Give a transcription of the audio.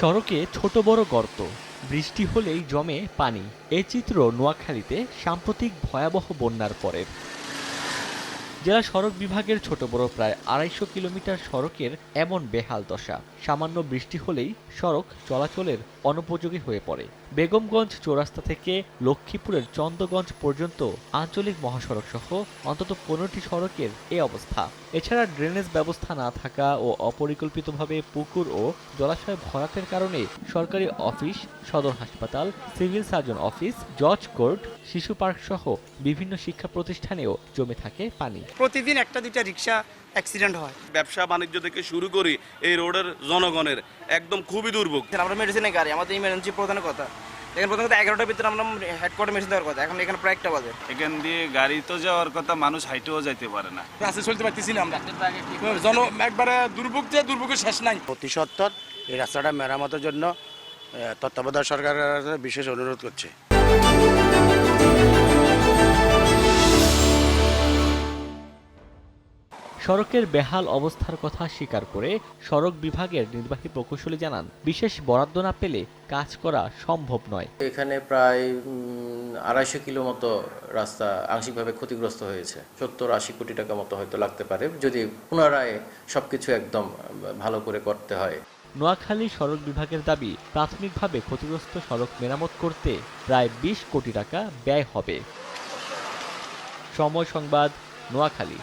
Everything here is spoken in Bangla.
সড়কে ছোট বড় গর্ত। বৃষ্টি হলেই জমে পানি। এ চিত্র নোয়াখালীতে সাম্প্রতিক ভয়াবহ বন্যার পরের। জেলা সড়ক বিভাগের ছোট বড় প্রায় আড়াইশো কিলোমিটার সড়কের এমন বেহাল দশা। সামান্য বৃষ্টি হলেই সড়ক চলাচলের অনুপযোগী হয়ে পড়ে। বেগমগঞ্জ চৌরাস্তা থেকে লক্ষ্মীপুরের চন্দ্রগঞ্জ পর্যন্ত আঞ্চলিক মহাসড়ক সহ অন্তত পনেরোটি সড়কের এ অবস্থা। এছাড়া ড্রেনেজ ব্যবস্থা না থাকা ও অপরিকল্পিতভাবে পুকুর ও জলাশয় ভরাটের কারণে সরকারি অফিস, সদর হাসপাতাল, সিভিল সার্জন অফিস, জজ কোর্ট, শিশু পার্ক সহ বিভিন্ন শিক্ষা প্রতিষ্ঠানেও জমে থাকে পানি। প্রতিদিন একটা দুইটা রিক্সা অ্যাক্সিডেন্ট হয়। ব্যবসা বাণিজ্য থেকে শুরু করি এই রোডের জনগণের একদম খুবই দুর্ভোগ। আমরা মেডিসিনের গাড়ি আমাদের ইমার্জেন্সি প্রধান কথা। এখানে প্রথমত এগারোটার ভিতরে আমরা হেডকোয়ার্টার মেশিন দেওয়ার কথা। এখন এখানে প্রায় একটা বাজে। এখান দিয়ে গাড়ি তো যাওয়ার কথা মানুষ হাইটেও যাইতে পারে না। রাস্তায় চলতে পারতেছি না আমরা। জন একবারে দুর্ভোগ যে দুর্ভোগের শেষ নাই। অতি সত্তর এই রাস্তাটা মেরামতের জন্য তত্ত্বাবধায়ক সরকারের বিশেষ অনুরোধ করছে। সড়কের বেহাল অবস্থার কথা স্বীকার করে সড়ক বিভাগের নির্বাহী প্রকৌশলী জানান বিশেষ বরাদ্দ না পেলে কাজ করা সম্ভব নয়। এখানে প্রায় আড়াইশো কিলো মতো রাস্তা আংশিকভাবে ক্ষতিগ্রস্ত হয়েছে। সত্তর আশি কোটি টাকা মতো হয়তো লাগতে পারে যদি পুনরায় সবকিছু একদম ভালো করে করতে হয়। নোয়াখালী সড়ক বিভাগের দাবি প্রাথমিকভাবে ক্ষতিগ্রস্ত সড়ক মেরামত করতে প্রায় বিশ কোটি টাকা ব্যয় হবে। সময় সংবাদ নোয়াখালী।